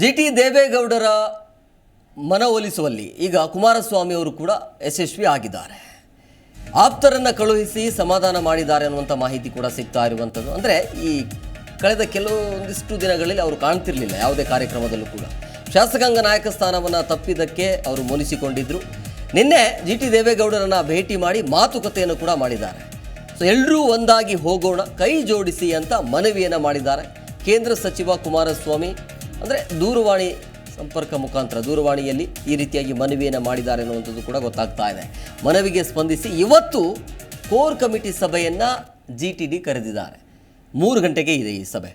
G T ದೇವೇಗೌಡರ ಮನವೊಲಿಸುವಲ್ಲಿ ಈಗ ಕುಮಾರಸ್ವಾಮಿ ಅವರು ಕೂಡ ಯಶಸ್ವಿ ಆಗಿದ್ದಾರೆ. ಆಪ್ತರನ್ನು ಕಳುಹಿಸಿ ಸಮಾಧಾನ ಮಾಡಿದ್ದಾರೆ ಅನ್ನುವಂಥ ಮಾಹಿತಿ ಕೂಡ ಸಿಗ್ತಾ ಇರುವಂಥದ್ದು ಅಂದರೆ ಈ ಕಳೆದ ಕೆಲವೊಂದಿಷ್ಟು ದಿನಗಳಲ್ಲಿ ಅವರು ಕಾಣ್ತಿರಲಿಲ್ಲ ಯಾವುದೇ ಕಾರ್ಯಕ್ರಮದಲ್ಲೂ ಕೂಡ. ಶಾಸಕಾಂಗ ನಾಯಕ ಸ್ಥಾನವನ್ನು ತಪ್ಪಿದ್ದಕ್ಕೆ ಅವರು ಮುನಿಸಿಕೊಂಡಿದ್ದರು ನಿನ್ನೆ ಜಿ ಟಿ ದೇವೇಗೌಡರನ್ನು ಭೇಟಿ ಮಾಡಿ ಮಾತುಕತೆಯನ್ನು ಕೂಡ ಮಾಡಿದ್ದಾರೆ. ಸೊ ಎಲ್ಲರೂ ಒಂದಾಗಿ ಹೋಗೋಣ, ಕೈ ಜೋಡಿಸಿ ಅಂತ ಮನವಿಯನ್ನು ಮಾಡಿದ್ದಾರೆ. ಕೇಂದ್ರ ಸಚಿವ ಕುಮಾರಸ್ವಾಮಿ ಅಂದರೆ ದೂರವಾಣಿ ಸಂಪರ್ಕ ಮುಖಾಂತರ ದೂರವಾಣಿಯಲ್ಲಿ ಈ ರೀತಿಯಾಗಿ ಮನವಿಯನ್ನು ಮಾಡಿದ್ದಾರೆ ಅನ್ನುವಂಥದ್ದು ಕೂಡ ಗೊತ್ತಾಗ್ತಾ ಇದೆ. ಮನವಿಗೆ ಸ್ಪಂದಿಸಿ ಇವತ್ತು ಕೋರ್ ಕಮಿಟಿ ಸಭೆಯನ್ನು ಜಿ ಟಿ ಡಿ ಕರೆದಿದ್ದಾರೆ. ಮೂರು ಗಂಟೆಗೆ ಇದೆ ಈ ಸಭೆ.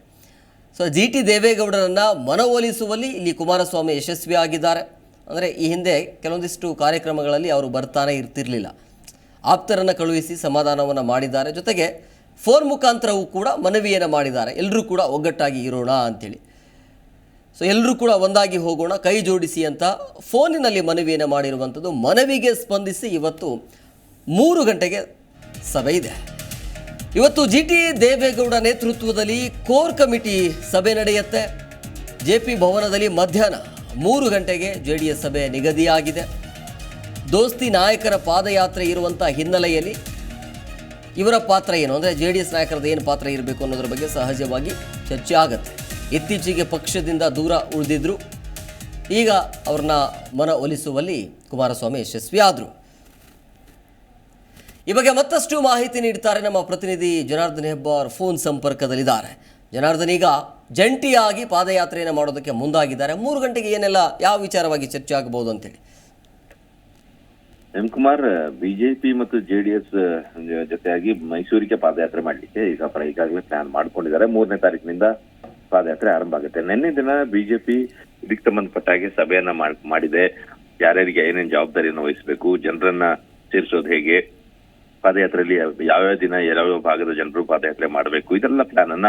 ಸೊ ಜಿ ಟಿ ದೇವೇಗೌಡರನ್ನು ಮನವೊಲಿಸುವಲ್ಲಿ ಇಲ್ಲಿ ಕುಮಾರಸ್ವಾಮಿ ಯಶಸ್ವಿಯಾಗಿದ್ದಾರೆ ಅಂದರೆ ಈ ಹಿಂದೆ ಕೆಲವೊಂದಿಷ್ಟು ಕಾರ್ಯಕ್ರಮಗಳಲ್ಲಿ ಅವರು ಬರ್ತಾನೆ ಇರ್ತಿರಲಿಲ್ಲ. ಆಪ್ತರನ್ನು ಕಳುಹಿಸಿ ಸಮಾಧಾನವನ್ನು ಮಾಡಿದ್ದಾರೆ. ಜೊತೆಗೆ ಫೋನ್ ಮುಖಾಂತರವೂ ಕೂಡ ಮನವಿಯನ್ನು ಮಾಡಿದ್ದಾರೆ. ಎಲ್ಲರೂ ಕೂಡ ಒಗ್ಗಟ್ಟಾಗಿ ಇರೋಣ ಅಂಥೇಳಿ ಸೊ ಎಲ್ಲರೂ ಕೂಡ ಒಂದಾಗಿ ಹೋಗೋಣ, ಕೈ ಜೋಡಿಸಿ ಅಂತ ಫೋನಿನಲ್ಲಿ ಮನವಿಯನ್ನು ಮಾಡಿರುವಂಥದ್ದು ಮನವಿಗೆ ಸ್ಪಂದಿಸಿ ಇವತ್ತು ಮೂರು ಗಂಟೆಗೆ ಸಭೆ ಇದೆ. ಇವತ್ತು ಜಿ ಟಿ ದೇವೇಗೌಡ ನೇತೃತ್ವದಲ್ಲಿ ಕೋರ್ ಕಮಿಟಿ ಸಭೆ ನಡೆಯುತ್ತೆ. ಜೆ ಪಿ ಭವನದಲ್ಲಿ ಮಧ್ಯಾಹ್ನ ಮೂರು ಗಂಟೆಗೆ ಜೆ ಡಿ ಎಸ್ ಸಭೆ ನಿಗದಿಯಾಗಿದೆ. ದೋಸ್ತಿ ನಾಯಕರ ಪಾದಯಾತ್ರೆ ಇರುವಂಥ ಹಿನ್ನೆಲೆಯಲ್ಲಿ ಇವರ ಪಾತ್ರ ಏನು? ಅಂದರೆ ಜೆ ಡಿ ಎಸ್ ನಾಯಕರದ ಏನು ಪಾತ್ರ ಇರಬೇಕು ಅನ್ನೋದ್ರ ಬಗ್ಗೆ ಸಹಜವಾಗಿ ಚರ್ಚೆ ಆಗುತ್ತೆ. ಇತ್ತೀಚೆಗೆ ಪಕ್ಷದಿಂದ ದೂರ ಉಳಿದಿದ್ರು. ಈಗ ಅವ್ರನ್ನ ಮನ ಒಲಿಸುವಲ್ಲಿ ಕುಮಾರಸ್ವಾಮಿ ಯಶಸ್ವಿಯಾದರು ಈ ಬಗ್ಗೆ ಮತ್ತಷ್ಟು ಮಾಹಿತಿ ನೀಡ್ತಾರೆ ನಮ್ಮ ಪ್ರತಿನಿಧಿ ಜನಾರ್ದನ್ ಹೆಬ್ಬಾರ್ ಫೋನ್ ಸಂಪರ್ಕದಲ್ಲಿದ್ದಾರೆ. ಜನಾರ್ದನ್, ಈಗ ಜಂಟಿಯಾಗಿ ಪಾದಯಾತ್ರೆಯನ್ನು ಮಾಡೋದಕ್ಕೆ ಮುಂದಾಗಿದ್ದಾರೆ. ಮೂರು ಗಂಟೆಗೆ ಏನೆಲ್ಲ, ಯಾವ ವಿಚಾರವಾಗಿ ಚರ್ಚೆ ಆಗಬಹುದು ಅಂತೇಳಿ. ಎಂ ಕುಮಾರ್, ಬಿಜೆಪಿ ಮತ್ತು ಜೆಡಿಎಸ್, ಜೊತೆಯಾಗಿ ಮೈಸೂರಿಗೆ ಪಾದಯಾತ್ರೆ ಮಾಡಲಿಕ್ಕೆ ಈಗ ಈಗಾಗಲೇ ಪ್ಲಾನ್ ಮಾಡ್ಕೊಂಡಿದ್ದಾರೆ. ಮೂರನೇ ತಾರೀಕಿನಿಂದ ಪಾದಯಾತ್ರೆ ಆರಂಭ ಆಗುತ್ತೆ. ನಿನ್ನೆ ದಿನ ಬಿಜೆಪಿ ಇದಕ್ಕೆ ಸಂಬಂಧಪಟ್ಟ ಹಾಗೆ ಸಭೆಯನ್ನ ಮಾಡ್- ಮಾಡಿದೆ. ಯಾರ್ಯಾರಿಗೆ ಏನೇನು ಜವಾಬ್ದಾರಿಯನ್ನು ವಹಿಸಬೇಕು, ಜನರನ್ನ ಸೇರಿಸೋದು ಹೇಗೆ ಪಾದಯಾತ್ರೆಯಲ್ಲಿ ಯಾವ್ಯಾವ ದಿನ ಯಾವ ಭಾಗದ ಜನರು ಪಾದಯಾತ್ರೆ ಮಾಡಬೇಕು, ಇದೆಲ್ಲ ಪ್ಲಾನ್ ಅನ್ನ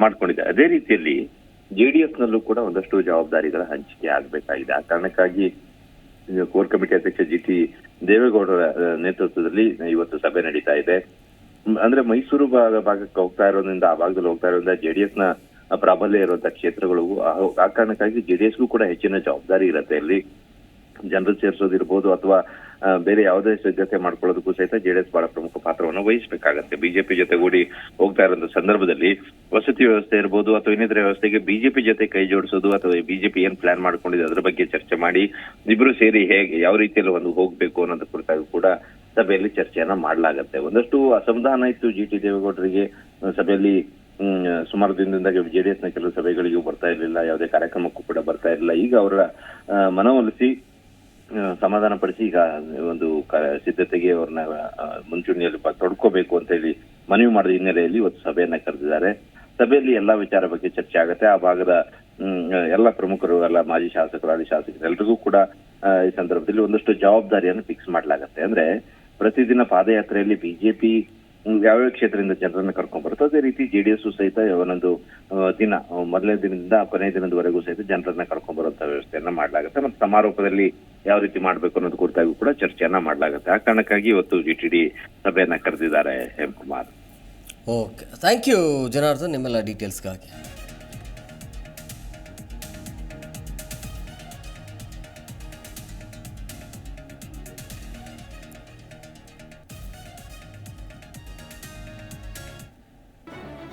ಮಾಡ್ಕೊಂಡಿದೆ ಅದೇ ರೀತಿಯಲ್ಲಿ ಜೆಡಿಎಸ್ ನಲ್ಲೂ ಕೂಡ ಒಂದಷ್ಟು ಜವಾಬ್ದಾರಿಗಳ ಹಂಚಿಕೆ ಆಗಬೇಕಾಗಿದೆ. ಆ ಕಾರಣಕ್ಕಾಗಿ ಕೋರ್ ಕಮಿಟಿ ಅಧ್ಯಕ್ಷ ಜಿ ಟಿ ದೇವೇಗೌಡರ ನೇತೃತ್ವದಲ್ಲಿ ಇವತ್ತು ಸಭೆ ನಡೀತಾ ಇದೆ. ಅಂದ್ರೆ ಮೈಸೂರು ಭಾಗ, ಭಾಗಕ್ಕೆ ಹೋಗ್ತಾ ಇರೋದ್ರಿಂದ, ಆ ಭಾಗದಲ್ಲಿ ಹೋಗ್ತಾ ಇರೋದ್ರಿಂದ ಜೆಡಿಎಸ್ನ ಪ್ರಾಬಲ್ಯ ಇರುವಂತಹ ಕ್ಷೇತ್ರಗಳು, ಆ ಕಾರಣಕ್ಕಾಗಿ ಜೆಡಿಎಸ್ಗೂ ಕೂಡ ಹೆಚ್ಚಿನ ಜವಾಬ್ದಾರಿ ಇರುತ್ತೆ ಇಲ್ಲಿ ಜನರು ಸೇರಿಸೋದಿರ್ಬೋದು ಅಥವಾ ಬೇರೆ ಯಾವುದೇ ಸಿದ್ಧತೆ ಮಾಡ್ಕೊಳ್ಳೋದಕ್ಕೂ ಸಹಿತ ಜೆಡಿಎಸ್ ಬಹಳ ಪ್ರಮುಖ ಪಾತ್ರವನ್ನು ವಹಿಸಬೇಕಾಗತ್ತೆ. ಬಿಜೆಪಿ ಜೊತೆಗೂಡಿ ಹೋಗ್ತಾ ಇರೋ ಸಂದರ್ಭದಲ್ಲಿ ವಸತಿ ವ್ಯವಸ್ಥೆ ಇರ್ಬೋದು ಅಥವಾ ಇನ್ನಿತರ ವ್ಯವಸ್ಥೆಗೆ ಬಿಜೆಪಿ ಜೊತೆ ಕೈ ಜೋಡಿಸೋದು ಅಥವಾ ಬಿಜೆಪಿ ಏನ್ ಪ್ಲಾನ್ ಮಾಡ್ಕೊಂಡಿದೆ ಅದ್ರ ಬಗ್ಗೆ ಚರ್ಚೆ ಮಾಡಿ, ಇಬ್ರು ಸೇರಿ ಹೇಗೆ, ಯಾವ ರೀತಿಯಲ್ಲಿ ಒಂದು ಹೋಗ್ಬೇಕು ಅನ್ನೋದ್ರ ಕುರಿತಾಗಿ ಕೂಡ ಸಭೆಯಲ್ಲಿ ಚರ್ಚೆಯನ್ನ ಮಾಡಲಾಗತ್ತೆ. ಒಂದಷ್ಟು ಅಸಮಾಧಾನ ಇತ್ತು ಜಿ ಟಿ ದೇವೇಗೌಡರಿಗೆ, ಸಭೆಯಲ್ಲಿ ಸುಮಾರು ದಿನದಿಂದ ಜೆಡಿಎಸ್ನ ಕೆಲವು ಸಭೆಗಳಿಗೂ ಬರ್ತಾ ಇರಲಿಲ್ಲ, ಯಾವುದೇ ಕಾರ್ಯಕ್ರಮಕ್ಕೂ ಕೂಡ ಬರ್ತಾ ಇರಲಿಲ್ಲ. ಈಗ ಅವರ ಮನವೊಲಿಸಿ ಸಮಾಧಾನ ಪಡಿಸಿ ಈಗ ಒಂದು ಸಿದ್ಧತೆಗೆ ಅವ್ರನ್ನ ಮುಂಚೂಣಿಯಲ್ಲಿ ತೊಡ್ಕೋಬೇಕು ಅಂತ ಹೇಳಿ ಮನವಿ ಮಾಡಿದ ಹಿನ್ನೆಲೆಯಲ್ಲಿ ಇವತ್ತು ಸಭೆಯನ್ನ ಕರೆದಿದ್ದಾರೆ. ಸಭೆಯಲ್ಲಿ ಎಲ್ಲಾ ವಿಚಾರ ಬಗ್ಗೆ ಚರ್ಚೆ ಆಗುತ್ತೆ. ಆ ಭಾಗದ ಎಲ್ಲ ಪ್ರಮುಖರು, ಎಲ್ಲ ಮಾಜಿ ಶಾಸಕರು, ಹಾಲಿ ಶಾಸಕರು ಎಲ್ರಿಗೂ ಕೂಡ ಈ ಸಂದರ್ಭದಲ್ಲಿ ಒಂದಷ್ಟು ಜವಾಬ್ದಾರಿಯನ್ನು ಫಿಕ್ಸ್ ಮಾಡಲಾಗತ್ತೆ. ಅಂದ್ರೆ ಪ್ರತಿದಿನ ಪಾದಯಾತ್ರೆಯಲ್ಲಿ ಬಿಜೆಪಿ ಯಾವ್ಯಾವ ಕ್ಷೇತ್ರದಿಂದ ಜನರನ್ನ ಕರ್ಕೊಂಡ್ ಬರುತ್ತೆ ಅದೇ ರೀತಿ ಜೆಡಿಎಸ್ ಸಹಿತ ಒಂದೊಂದು ದಿನ ಮೊದಲನೇ ದಿನದಿಂದ ಕೊನೆಯ ದಿನದವರೆಗೂ ಸಹಿತ ಜನರನ್ನ ಕರ್ಕೊಂಡ್ ಬರುವಂತ ವ್ಯವಸ್ಥೆಯನ್ನ ಮಾಡಲಾಗುತ್ತೆ. ಮತ್ತೆ ಸಮಾರೋಪದಲ್ಲಿ ಯಾವ ರೀತಿ ಮಾಡ್ಬೇಕು ಅನ್ನೋದು ಕುರಿತಾಗಿ ಕೂಡ ಚರ್ಚೆಯನ್ನ ಮಾಡಲಾಗುತ್ತೆ. ಆ ಕಾರಣಕ್ಕಾಗಿ ಇವತ್ತು ಜಿ ಟಿ ಡಿ ಸಭೆಯನ್ನ ಕರೆದಿದ್ದಾರೆ, Hemakumar. Kumar okay thank you Janardhan, ನಿಮ್ಮೆಲ್ಲ ಡೀಟೇಲ್ಸ್ಗಾಗಿ